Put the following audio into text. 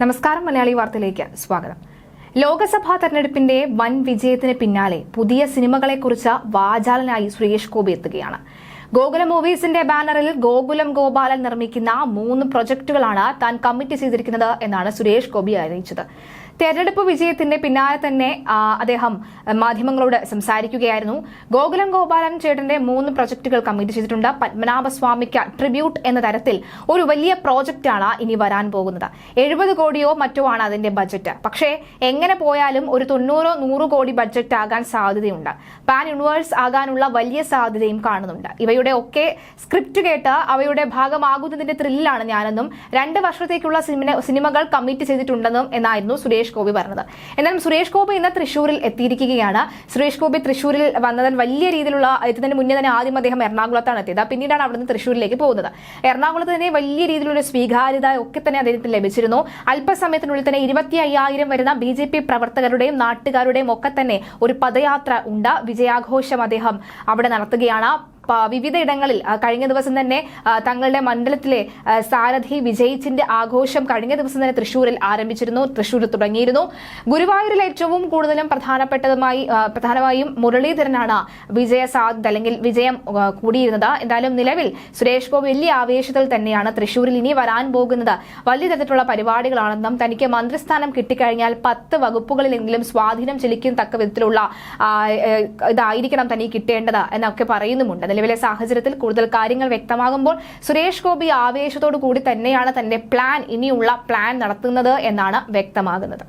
നമസ്കാരം മലയാളി വാർത്തയിലേക്ക് സ്വാഗതം. ലോക്സഭാ തെരഞ്ഞെടുപ്പിന്റെ വൻ വിജയത്തിന് പിന്നാലെ പുതിയ സിനിമകളെക്കുറിച്ച് വാചാലനായി സുരേഷ് ഗോപി എത്തുകയാണ്. ഗോകുലം മൂവീസിന്റെ ബാനറിൽ ഗോകുലം ഗോപാലൻ നിർമ്മിക്കുന്ന മൂന്ന് പ്രൊജക്ടുകളാണ് താൻ കമ്മിറ്റ് ചെയ്തിരിക്കുന്നത് എന്നാണ് സുരേഷ് ഗോപി അറിയിച്ചത്. തെരഞ്ഞെടുപ്പ് വിജയത്തിന്റെ പിന്നാലെ തന്നെ അദ്ദേഹം മാധ്യമങ്ങളോട് സംസാരിക്കുകയായിരുന്നു. ഗോകുലം ഗോപാലൻ ചേട്ടന്റെ മൂന്ന് പ്രൊജക്ടുകൾ കമ്മിറ്റ് ചെയ്തിട്ടുണ്ട്. പത്മനാഭസ്വാമിക്ക് ട്രിബ്യൂട്ട് എന്ന തരത്തിൽ ഒരു വലിയ പ്രോജക്റ്റാണ് ഇനി വരാൻ പോകുന്നത്. എഴുപത് കോടിയോ മറ്റോ ആണ് അതിന്റെ ബജറ്റ് പക്ഷേ എങ്ങനെ പോയാലും ഒരു തൊണ്ണൂറോ നൂറ് കോടി ബജറ്റ് ആകാൻ സാധ്യതയുണ്ട്. പാൻ യൂണിവേഴ്സ് ആകാനുള്ള വലിയ സാധ്യതയും കാണുന്നുണ്ട്. ഇവയുടെ ഒക്കെ സ്ക്രിപ്റ്റ് കേട്ട് അവയുടെ ഭാഗമാകുന്നതിന്റെ ത്രില്ലാണ് ഞാനെന്നും രണ്ട് വർഷത്തേക്കുള്ള സിനിമ സിനിമകൾ കമ്മിറ്റ് ചെയ്തിട്ടുണ്ടെന്നും എന്നായിരുന്നു സുരേഷ് ഗോപി പറഞ്ഞത്. എന്നാലും സുരേഷ് ഗോപി ഇന്ന് തൃശ്ശൂരിൽ എത്തിയിരിക്കുകയാണ്. സുരേഷ് ഗോപി തൃശ്ശൂരിൽ വന്നതിൽ വലിയ രീതിയിലുള്ള എത്തുന്നതിന് മുന്നേ തന്നെ ആദ്യം അദ്ദേഹം എറണാകുളത്താണ് എത്തിയത്. പിന്നീടാണ് അവിടുന്ന് തൃശ്ശൂരിലേക്ക് പോകുന്നത്. എറണാകുളത്ത് തന്നെ വലിയ രീതിയിലുള്ള സ്വീകാര്യത ഒക്കെ തന്നെ അദ്ദേഹത്തിന് ലഭിച്ചിരുന്നു. അല്പസമയത്തിനുള്ളിൽ തന്നെ ഇരുപത്തി അയ്യായിരം വരുന്ന ബി ജെ പി പ്രവർത്തകരുടെയും നാട്ടുകാരുടെയും ഒക്കെ തന്നെ ഒരു പദയാത്ര ഉണ്ട്. വിജയാഘോഷം അദ്ദേഹം അവിടെ നടത്തുകയാണ്. പ- വിവിധ ഇടങ്ങളിൽ കഴിഞ്ഞ ദിവസം തന്നെ തങ്ങളുടെ മണ്ഡലത്തിലെ സാരഥി വിജയിച്ചിന്റെ ആഘോഷം കഴിഞ്ഞ ദിവസം തന്നെ തൃശൂരിൽ ആരംഭിച്ചിരുന്നു തൃശൂരിൽ തുടങ്ങിയിരുന്നു. ഗുരുവായൂരിൽ ഏറ്റവും കൂടുതലും പ്രധാനപ്പെട്ടതുമായി പ്രധാനമായും മുരളീധരനാണ് വിജയ സാധ്യത അല്ലെങ്കിൽ വിജയം കൂടിയിരുന്നത്. എന്തായാലും നിലവിൽ സുരേഷ് ഗോപി വലിയ ആവേശത്തിൽ തന്നെയാണ് തൃശൂരിൽ ഇനി വരാൻ പോകുന്നത്. വലിയ തരത്തിലുള്ള പരിപാടികളാണെന്നും തനിക്ക് മന്ത്രിസ്ഥാനം കിട്ടിക്കഴിഞ്ഞാൽ പത്ത് വകുപ്പുകളിലെങ്കിലും സ്വാധീനം ചെലുക്കും തക്ക വിധത്തിലുള്ള ഇതായിരിക്കണം തനിക്ക് കിട്ടേണ്ടത് എന്നൊക്കെ പറയുന്നുമുണ്ട്. നിലവിലെ സാഹചര്യത്തിൽ കൂടുതൽ കാര്യങ്ങൾ വ്യക്തമാകുമ്പോൾ സുരേഷ് ഗോപി ആവേശത്തോടു കൂടി തന്നെയാണ് തന്റെ പ്ലാൻ ഇനിയുള്ള പ്ലാൻ നടത്തുന്നത് എന്നാണ് വ്യക്തമാകുന്നത്.